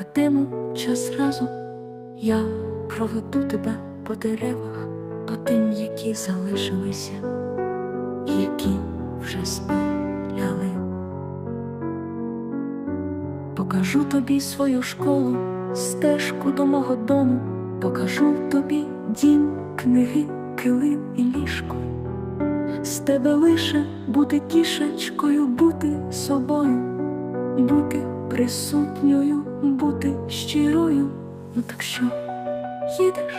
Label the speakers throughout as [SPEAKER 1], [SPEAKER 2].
[SPEAKER 1] проведемо час разом. Я проведу тебе по деревах, по тим, які залишилися, які вже спиляли. Покажу тобі свою школу, стежку до мого дому, покажу тобі дім, книги, килим і ліжко. З тебе лише бути кішечкою, бути собою, бути присутньою. Ну так що їдеш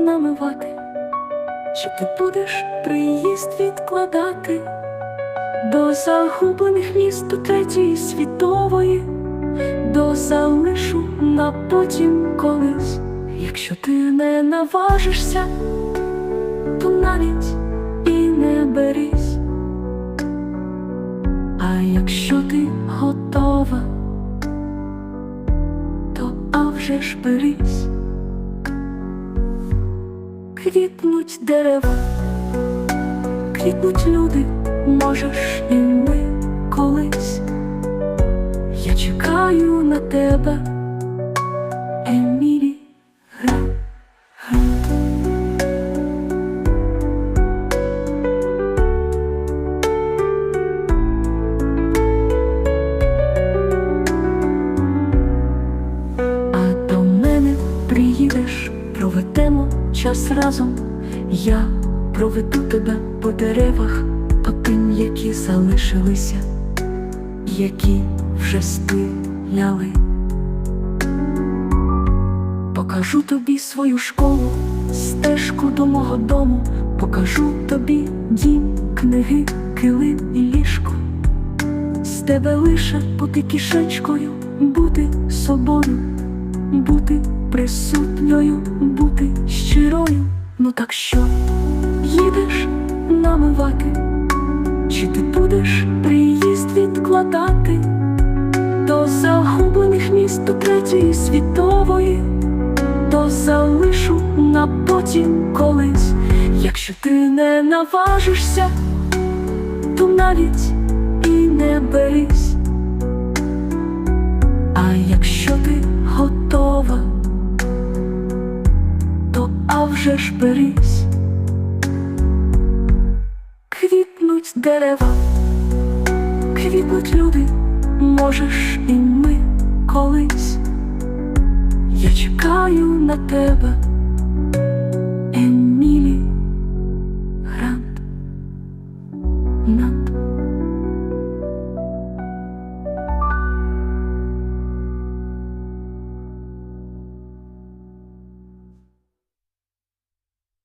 [SPEAKER 1] намивати? Чи ти будеш приїзд відкладати до загублених міст до третьої світової, до залишу на потім колись, якщо ти не наважишся, то навіть і не берись. А якщо ти готова, ж берись. Квітнуть дерева, квітнуть люди, можеш і ми колись. Я чекаю на тебе, проведемо час разом. Я проведу тебе по деревах, по тим, які залишилися, які вже спиляли. Покажу тобі свою школу, стежку до мого дому, покажу тобі дім, книги, килим і ліжко. З тебе лише бути кишечкою, бути собою, бути присутньою, бути щирою. Ну так що їдеш намивати, чи ти будеш приїзд відкладати до загублених міст до третьої світової, до залишу на потім колись, якщо ти не наважишся, то навіть і не берись. А вже ж берись. Квітнуть дерева, квітнуть люди, можеш і ми колись. Я чекаю на тебе, Емілі Грант. Над